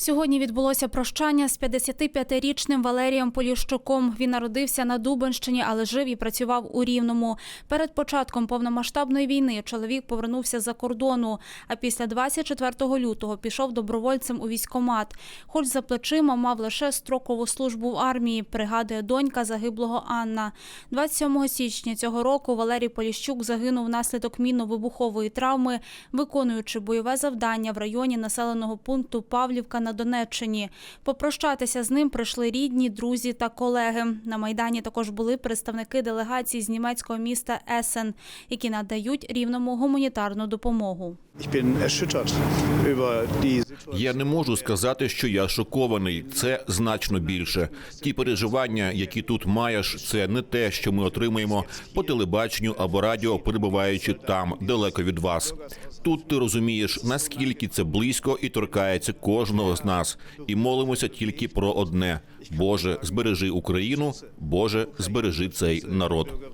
Сьогодні відбулося прощання з 55-річним Валерієм Поліщуком. Він народився на Дубенщині, але жив і працював у Рівному. Перед початком повномасштабної війни чоловік повернувся за кордону, а після 24 лютого пішов добровольцем у військкомат. Хоч за плечима мав лише строкову службу в армії, пригадує донька загиблого Анна. 27 січня цього року Валерій Поліщук загинув внаслідок мінно-вибухової травми, виконуючи бойове завдання в районі населеного пункту Павлівка на Донеччині. Попрощатися з ним прийшли рідні, друзі та колеги. На майдані також були представники делегації з німецького міста Есен, які надають рівному гуманітарну допомогу. Я не можу сказати, що я шокований. Це значно більше. Ті переживання, які тут маєш, це не те, що ми отримуємо по телебаченню або радіо, перебуваючи там, далеко від вас. Тут ти розумієш, наскільки це близько і торкається кожного з нас, і молимося тільки про одне: Боже, збережи Україну, Боже, збережи цей народ.